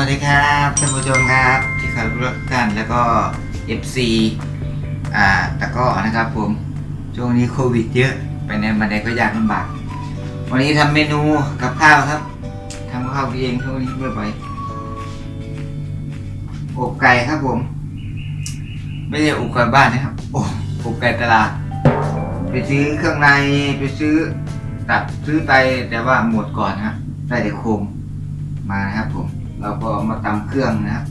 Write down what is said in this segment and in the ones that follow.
วัสดีครับท่านผู้ชมครับที่เคารพรักท่านแล้วก็ FC อ่าตะก้อนะครับผมช่วงนี้โควิดเยอะไปไหนมาไหนก็ยากลำบาก วันนี้ทำเมนูกับข้าวครับทำข้าวเองช่วงนี้เมื่อไหร่อบไก่ครับผม ไม่ใช่อบไก่บ้านนะครับโอบอบไก่ตลาด ไปซื้อเครื่องในไปซื้อตับซื้อไตแต่ว่าหมดก่อนนะได้แต่โครงมานะครับผม เราก็มาตำเครื่องนะครับ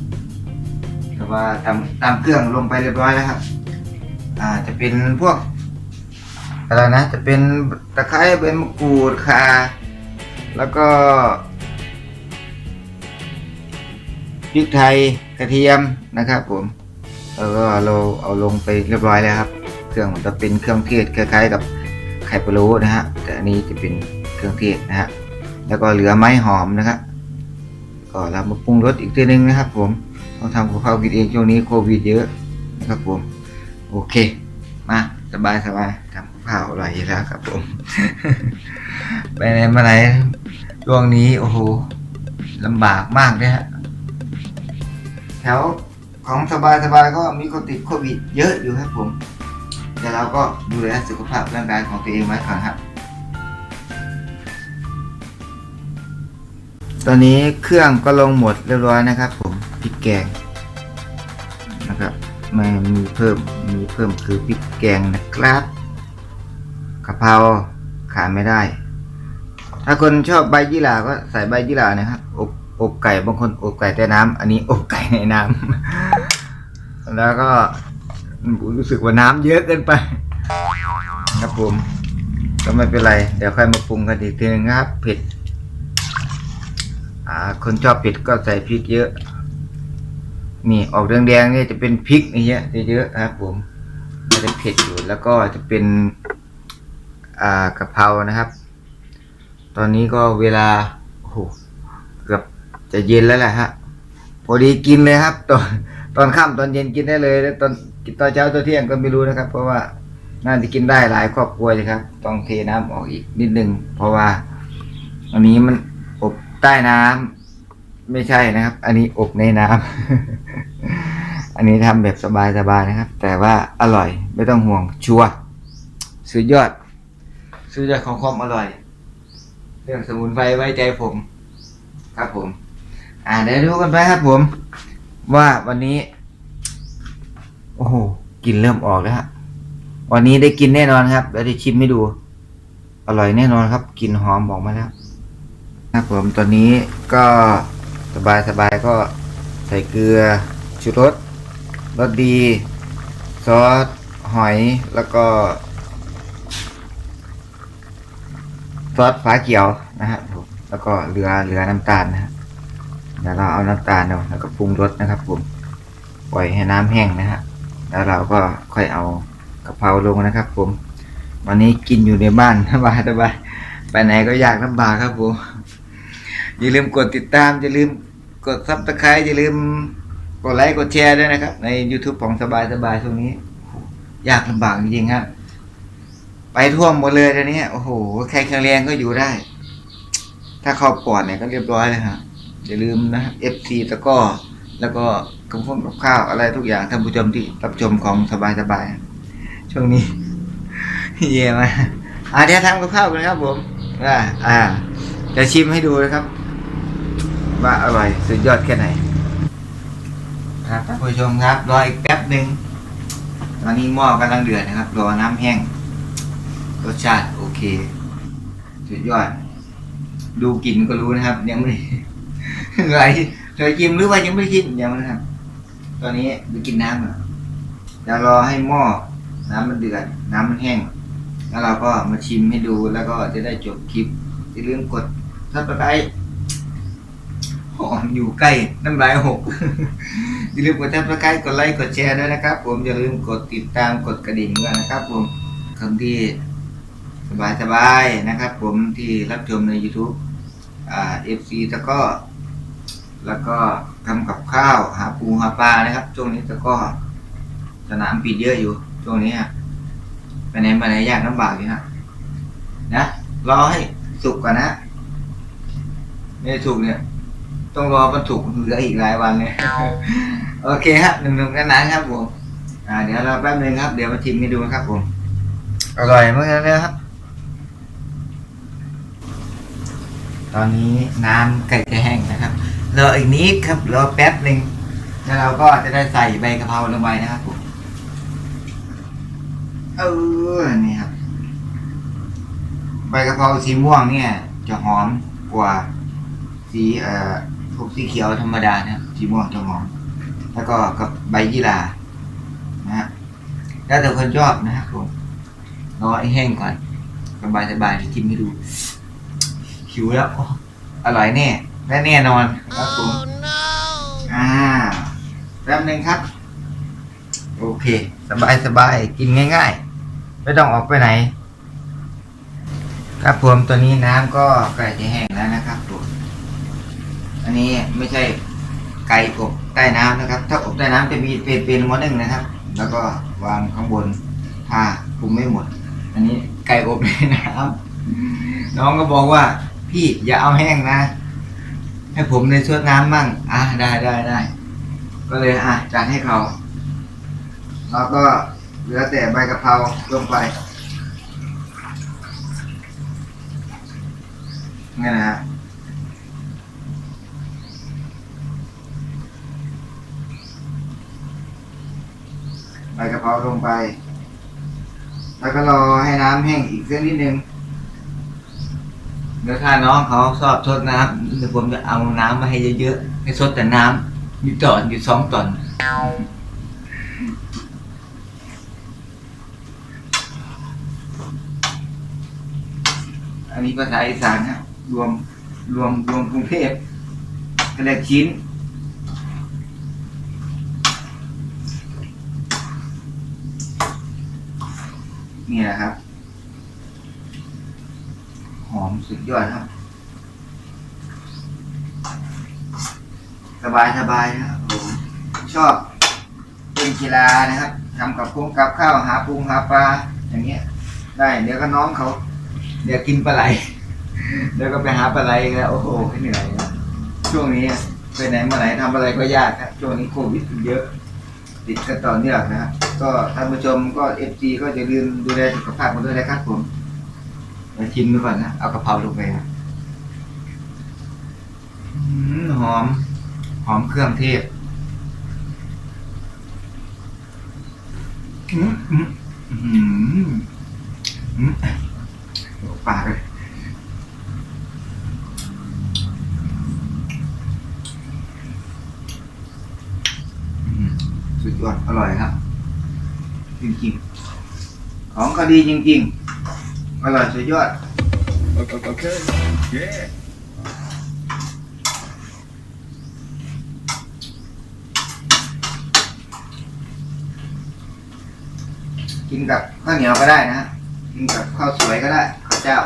แต่ว่าตำตำเครื่องลงไปเรียบร้อยแล้วครับ อ่าจะเป็นพวกอะไรนะ จะเป็นตะไคร้ใบมะกรูดข่าแล้วก็พริกไทยกระเทียมนะครับผมแล้วก็เราเอาลงไปเรียบร้อยแล้วครับ เครื่องมันจะเป็นเครื่องเทศคล้ายๆกับไข่พะโล้นะฮะแต่อันนี้จะเป็นเครื่องเทศนะฮะแล้วก็เหลือไม้หอมนะครับ ก็เรามาปรุงรสอีกทีนึงนะครับ ผมต้องทำกับข้าวกินเองช่วงนี้โควิดเยอะนะครับผม โอเค มาสบายสบายทำกับข้าวอร่อยแล้วครับผม ไปไหนมาไหนช่วงนี้โอ้โหลำบากมากเลยฮะแถวของสบายสบายก็มีคนติดโควิดเยอะอยู่ครับผม แต่เราก็ดูแลสุขภาพร่างกายของตัวเองไว้ก่อนครับ ตอนนี้เครื่องก็ลงหมดเรียบร้อยนะครับ ผมพริกแกงนะครับไม่มีเพิ่มมีเพิ่มคือพริกแกงนะครับกะเพราขาดไม่ได้ ถ้าคนชอบใบยี่หร่าก็ใส่ใบยี่หร่านะครับอบอบไก่บางคนอบไก่ใต้น้ำอันนี้อบไก่ในน้ำแล้วก็รู้สึกว่าน้ำเยอะเกินไปครับผมก็ไม่เป็นไร เดี๋ยวค่อยมาปรุงกันอีกทีนึงนะครับเผ็ด อ่า คนชอบเผ็ดก็ใส่พริกเยอะ นี่ออกแดงๆเนี่ยจะเป็นพริกนี่เยอะเยอะครับผมมันจะเผ็ดอยู่แล้วก็จะเป็นอ่ากะเพรานะครับ ตอนนี้ก็เวลาโอ้โหเกือบจะเย็นแล้วแหละฮะพอดีกินเลยครับ ตอนตอนค่ำตอนเย็นกินได้เลยแล้วตอนตอนเช้าตอนเที่ยงก็ไม่รู้นะครับ เพราะว่าน่าจะกินได้หลายครอบครัวเลยครับ ต้องเทน้ำออกอีกนิดนึง เพราะว่า อันนี้มัน ใต้น้ำไม่ใช่นะครับ อันนี้อบในน้ำ อันนี้ทำแบบสบายๆนะครับ แต่ว่าอร่อยไม่ต้องห่วงชัวร์สุดยอด สุดยอดของความอร่อย เรื่องสมุนไพรไว้ใจผม ครับผม อ่าเดี๋ยวดูกันไปครับผม ว่าวันนี้ โอ้โหกลินเริ่มออกแล้วฮะวันนี้ได้กินแน่นอนครับแล้วได้ชิมให้ดู อร่อยแน่นอนครับกลิ่นหอมออกมาแล้ว ครับผมตอนนี้ก็สบายสบายก็ใส่เกลือชูรสรสดี ซอส หอยแล้วก็ ซอสฟ้าเขียวนะฮะผมแล้วก็เรือเรือน้ำตาลนะฮะเดี๋ยวเราเอาน้ำตาลเอาแล้วก็ปรุงรสนะครับผมปล่อยให้น้ำแห้งนะฮะแล้วเราก็ค่อยเอากะเพราลงนะครับ ผม วันนี้กินอยู่ในบ้านสบายสบายไปไหนก็ยากลำบากครับผม อย่าลืมกดติดตาม อย่าลืมกดซับสไครต์อย่าลืมกดไลค์กดแชร์ด้วยนะครับ ใน YouTube ของสบายสบายช่วงนี้ ยากลำบากจริงๆครับไปท่วมหมดเลยตอนนี้โอ้โหใครแข็งแรงก็อยู่ได้ ถ้าเข้าปอดเนี่ยก็เรียบร้อยเลยฮะอย่าลืมนะ FC ตะก้อแล้วก็กระพงกับข้าวอะไรทุกอย่างท่านผู้ชมที่รับชมของสบายสบายช่วงนี้ เย่มาอะเดี๋ยวทำกับข้าวกันครับผมอ่าอ่าจะชิมให้ดูนะครับ ว่าอร่อยสุดยอดแค่ไหน ครับท่านผู้ชมครับ รออีกแป๊บหนึ่งตอนนี้หม้อกำลังเดือดนะครับ รอน้ำแห้ง รสชาติโอเค สุดยอด ดูกลิ่นก็รู้นะครับ ยังไม่ได้อะไรเคยกินหรือว่ายังไม่ได้กินยังไม่ครับ ตอนนี้ไปกินน้ำอะเดี๋ยวรอให้หม้อน้ำมันเดือดน้ำมันแห้ง แล้วเราก็มาชิมให้ดูแล้วก็จะได้จบคลิปอย่าลืมกดซับสไครต์ หอมอยู่ใกล้น้ำลายหก อย่าลืมกดซับสไครต์กดไลค์กดแชร์ด้วยนะครับ ผมอย่าลืมกดติดตามกดกระดิ่งด้วยนะครับ ผมคนที่สบายสบายๆนะครับ ผมที่รับชมใน YouTube อ่า FC ตะก็ แล้วก็ทำกับข้าวหาปูหาปลานะครับช่วงนี้ตะก็สนามปิดเยอะอยู่ช่วงนี้ไปไหนมาไหนยากลำบากอยู่ฮะนะรอให้สุกก่อนนะไม่สุกเนี่ย ต้องรอวันศุกร์เหลืออีกหลายวันเลยโอเคครับหนุ่มๆกันนะครับผมอ่าเดี๋ยวเราแป๊บนึงครับ เดี๋ยวมาชิมให้ดูนะครับผมอร่อยมากเลยครับ ตอนนี้น้ำไก่จะแห้งนะครับรออีกนิดครับรอแป๊บหนึ่งแล้วเราก็จะได้ใส่ใบกะเพราลงไปนะครับผมเออนี่ครับ ใบกะเพราสีม่วงเนี่ย จะหอมกว่าสีเอ่อ พวกสีเขียวธรรมดานะครับสีม่วงจะหอมแล้วก็กับใบยี่หร่านะฮะแล้วแต่คนชอบนะครับผมรอให้แห้งก่อนสบายสบายๆจะกินให้ดูหิวแล้วโอ้อร่อยแน่และแน่นอนครับผมอ่าแป๊บหนึ่งครับ โอเค สบายสบายๆกินง่าย ๆ ไม่ต้องออกไปไหน ครับผมตัวนี้น้ำก็ใกล้จะแห้งแล้วนะครับผม อันนี้ไม่ใช่ไก่อบใต้น้ำนะครับ ถ้าอบใต้น้ำจะมีเป็นเป็นหม้อนึ่งนะครับ แล้วก็วางข้างบนถ้าปรุงไม่หมด อันนี้ไก่อบในน้ำน้องก็บอกว่า พี่อย่าเอาแห้งนะ ให้ผมในชดน้ำมั่งอะได้ได้ได้ก็เลยอะจัดให้เขาแล้วก็เหลือแต่ใบกะเพราลงไปนี่นะฮะ ใบกะเพราลงไป แล้วก็รอให้น้ำแห้งอีกสักนิดนึงเดี๋ยวถ้าน้องเขาชอบทดน้ำเดี๋ยวผมจะเอาน้ำมาให้เยอะๆให้สดแต่น้ำอยู่ตอนอยู่สองตอนอันนี้ภาษาอีสานนะรวมรวมรวมกรุงเทพกระเล็กชิ้น นี่แหละครับ หอมสุดยอดครับ สบายสบายนะครับผมชอบเป็นกีฬานะครับทำกับพุงกับข้าวหาปูหาปลาอย่างเงี้ย ได้ เดี๋ยวก็น้องเขา เดี๋ยวกินปลาไหลเดี๋ยวก็ไปหาปลาไหลแล้วโอ้โหเหนื่อยนะช่วงนี้ไปไหนมาไหนทำอะไรก็ยากครับช่วงนี้โควิดเยอะ ติดกันต่อเนื่องนะครับก็ท่านผู้ชมก็เอฟซีก็จะลืมดูแลสุขภาพกันด้วยนะครับผมชิมดูก่อนนะ เอากระเพราลงไปฮืมหอม หอมเครื่องเทศอืมอืมอืมอืมปากเลยอืมสุดย อดอร่อยครับ จริงๆ ของก็ดีจริงๆ อร่อยสุดยอด Okay. okay. Yeah. กินกับข้าวเหนียวก็ได้นะฮะกินกับข้าวสวยก็ได้ข้าวเจ้า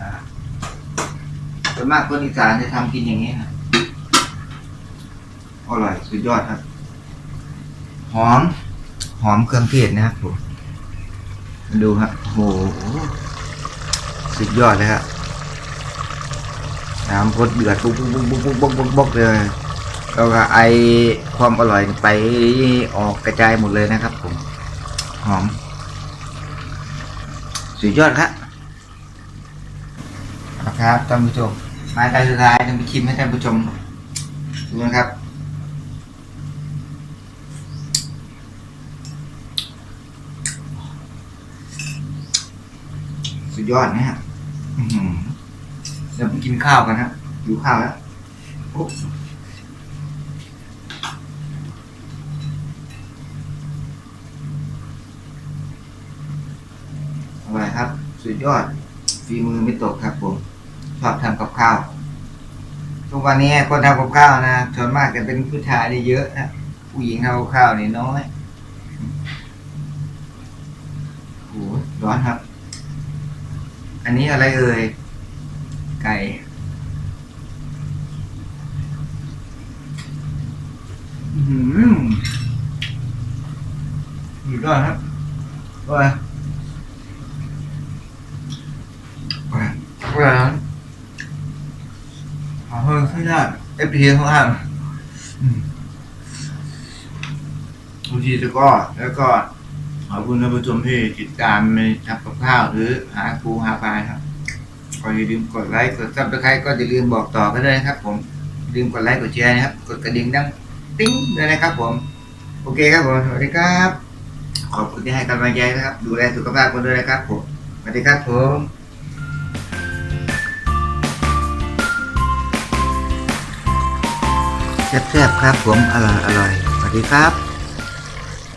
อ่าส่วนมากคนอีสานจะทำกินอย่างนี้ครับอร่อยสุดยอดครับ หอม หอมเครื่องเทศนะครับผมดูครับโหสุดยอดเลยครับน้ำพดเดือดปุ๊บปุ๊บปุ๊บปุ๊บปุ๊บปุ๊บปุ๊บเลยแล้วก็ไอความอร่อยไปออกกระจายหมดเลยนะครับผมหอม สุดยอดครับนะครับท่านผู้ชมมาตาสุดท้ายท่านผู้ชิมให้ท่านผู้ชมดูนะครับ ดยอดนะฮะเดี๋ยวไปกินข้าวกันนะดูข้าวแล้วอ้อร่อยครับ สุดยอด ฝีมือไม่ตกครับผม ชอบทำกับข้าว ทุกวันนี้คนทำกับข้าวนะส่วนมากจะเป็นผู้ชายนี่เยอะนะผู้หญิงทำกับข้าวนี่น้อยโอ้โหร้อนครับ อันนี้อะไรเอ่ย ไก่ อือหือสุดยอดครับอร่อยอร่อยอร่อยครับหขอเพิ่มขึ้นได้เอฟพีข้างล่างอืมบางทีแล้วก็แล้วก็ ขอบคุณท่านผู้ชมที่ติดตามในทำกับข้าวหรือหาปูหาปลาครับก็อย่าลืมกดไลค์กดซับสไครต์ก็อย่าลืมบอกต่อกันด้วยนะครับ ผมอย่าลืมกดไลค์กดแชร์นะครับ กดกระดิ่งดังติ้งด้วยนะครับ ผม โอเคครับผมสวัสดีครับ ขอบคุณที่ให้กำลังใจนะครับ ดูแลสุขภาพกันด้วยนะครับ ผมสวัสดีครับผมแซ่บๆครับผมอร่อยอร่อยสวัสดีครับ